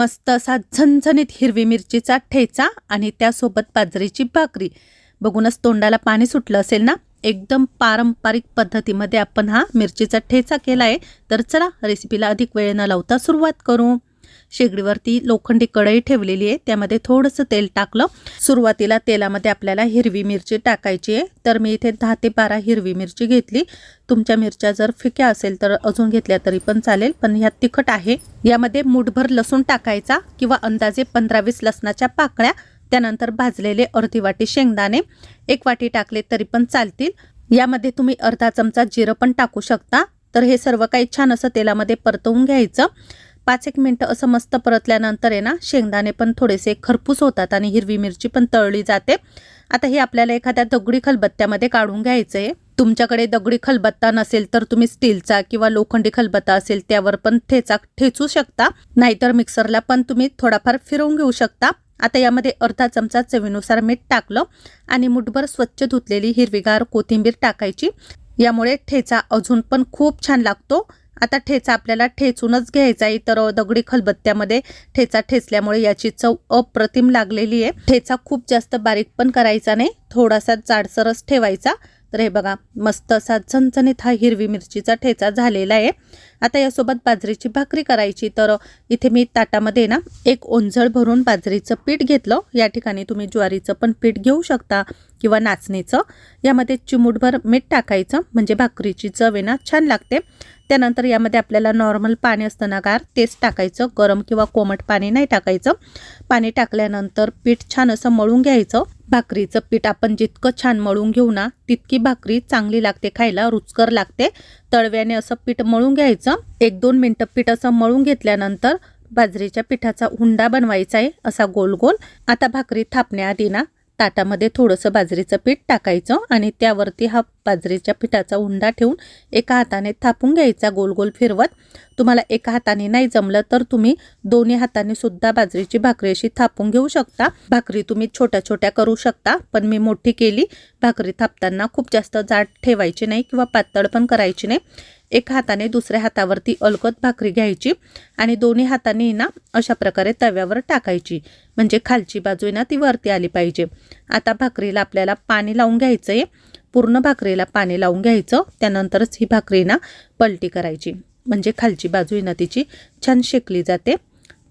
मस्त असा झणझणीत हिरवी मिरचीचा ठेचा आणि त्यासोबत बाजरीची भाकरी. बघूनच तोंडाला पाणी सुटलं असेल ना? एकदम पारंपरिक पद्धतीमध्ये आपण हा मिरचीचा ठेचा केला आहे तर चला रेसिपीला अधिक वेळ न लावता सुरुवात करू. शेगडीवरती लोखंडी कढई ठेवलेली आहे. त्यामध्ये थोडंसं तेल टाकलं. सुरुवातीला तेलामध्ये आपल्याला हिरवी मिरची टाकायची आहे. तर मी इथे दहा ते बारा हिरवी मिरची घेतली. तुमच्या मिरच्या जर फिक्या असेल तर अजून घेतल्या तरी पण चालेल. पण ह्यात तिखट आहे. यामध्ये मुठभर लसूण टाकायचा किंवा अंदाजे पंधरा वीस लसणाच्या पाकळ्या त्यानंतर भाजलेले अर्धी वाटी शेंगदाणे एक वाटी टाकले तरी पण चालतील. यामध्ये तुम्ही अर्धा चमचा जिरं पण टाकू शकता. तर हे सर्व काही छान असं तेलामध्ये परतवून घ्यायचं. पाच एक मिनटं असं मस्त परतल्यानंतर आहे ना शेंगदाणे पण थोडेसे खरपूस होतात आणि हिरवी मिरची पण तळली जाते. आता हे आपल्याला एखाद्या दगडी खलबत्त्यामध्ये काढून घ्यायचं आहे तुमच्याकडे दगडी खलबत्ता नसेल तर तुम्ही स्टीलचा किंवा लोखंडी खलबत्ता असेल त्यावर पण ठेचा ठेचू शकता. नाहीतर मिक्सरला पण तुम्ही थोडाफार फिरवून घेऊ शकता. आता यामध्ये अर्धा चमचा चवीनुसार मीठ टाकलं आणि मुठभर स्वच्छ धुतलेली हिरवीगार कोथिंबीर टाकायची. यामुळे ठेचा अजून पण खूप छान लागतो. आता ठेचा आपल्याला ठेचूनच घ्यायचा आहे. तर दगडी खलबत्त्यामध्ये ठेचा ठेचल्यामुळे याची चव अप्रतिम लागलेली आहे. ठेचा खूप जास्त बारीक पण करायचा नाही. थोडासा जाडसरच ठेवायचा. तर हे बघा मस्त असा झणझणीत हा हिरवी मिरचीचा ठेचा झालेला आहे. आता यासोबत बाजरीची भाकरी करायची. तर इथे मी ताटामध्ये ना एक ओंजळ भरून बाजरीचं पीठ घेतलं. या ठिकाणी तुम्ही ज्वारीचं पण पीठ घेऊ शकता किंवा नाचणीचं. यामध्ये चिमूटभर मीठ टाकायचं म्हणजे भाकरीची चव आहे ना छान लागते. त्यानंतर यामध्ये आपल्याला नॉर्मल पाणी असताना गार तेच टाकायचं. गरम किंवा कोमट पाणी नाही टाकायचं. पाणी टाकल्यानंतर पीठ छान असं मळून घ्यायचं. भाकरीचं पीठ आपण जितकं छान मळून घेऊ ना तितकी भाकरी चांगली लागते खायला रुचकर लागते. तळव्याने असं पीठ मळून घ्यायचं. एक दोन मिनटं पीठ असं मळून घेतल्यानंतर बाजरीच्या पिठाचा हुंडा बनवायचा आहे असा गोल गोल आता भाकरी थापण्याआधी ना ताटामध्ये थोडंसं बाजरीचं पीठ टाकायचं आणि त्यावरती हा बाजरीच्या पिठाचा उंडा ठेवून एका हाताने थापून घ्यायचा गोल गोल फिरवत. तुम्हाला एका हाताने नाही जमलं तर तुम्ही दोन्ही हाताने सुद्धा बाजरीची भाकरी अशी थापून घेऊ शकता. भाकरी तुम्ही छोट्या छोट्या करू शकता पण मी मोठी केली. भाकरी थापताना खूप जास्त जाड ठेवायची नाही किंवा पातळ पण करायची नाही. एका हाताने दुसऱ्या हातावरती अलगत भाकरी घ्यायची आणि दोन्ही हाताने ना अशा प्रकारे तव्यावर टाकायची. म्हणजे खालची बाजू ना ती वरती आली पाहिजे. आता भाकरीला आपल्याला पाणी लावून घ्यायचं आहे पूर्ण भाकरीला पाणी लावून घ्यायचं. त्यानंतरच ही भाकरी ना पलटी करायची. म्हणजे खालची बाजू आहे ना तिची छान शेकली जाते.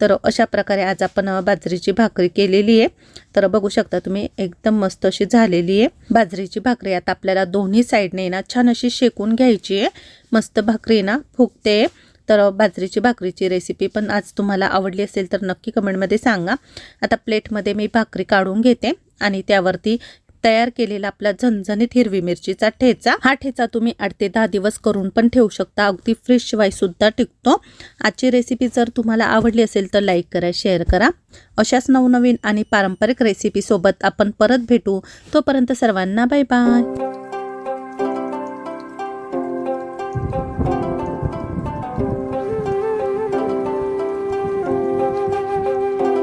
तर अशा प्रकारे आज आपण बाजरीची भाकरी केलेली आहे. तर बघू शकता तुम्ही एकदम मस्त अशी झालेली आहे. बाजरीची भाकरी आता आपल्याला दोन्ही साईडने ना छान अशी शेकून घ्यायची आहे. मस्त भाकरी ना फुगते. तर बाजरीची भाकरीची रेसिपी पण आज तुम्हाला आवडली असेल तर नक्की कमेंटमध्ये सांगा. आता प्लेटमध्ये मी भाकरी काढून घेते आणि त्यावरती तयार केलेला आपला झणझणीत हिरवी मिरचीचा ठेचा. हा ठेचा तुम्ही आठ ते दहा दिवस करून पण ठेवू शकता. अगदी फ्रेश शिवाय सुद्धा टिकतो. आजची रेसिपी जर तुम्हाला आवडली असेल तर लाईक करा शेअर करा. अशाच नवनवीन आणि पारंपरिक रेसिपी सोबत आपण परत भेटू. तोपर्यंत सर्वांना बाय बाय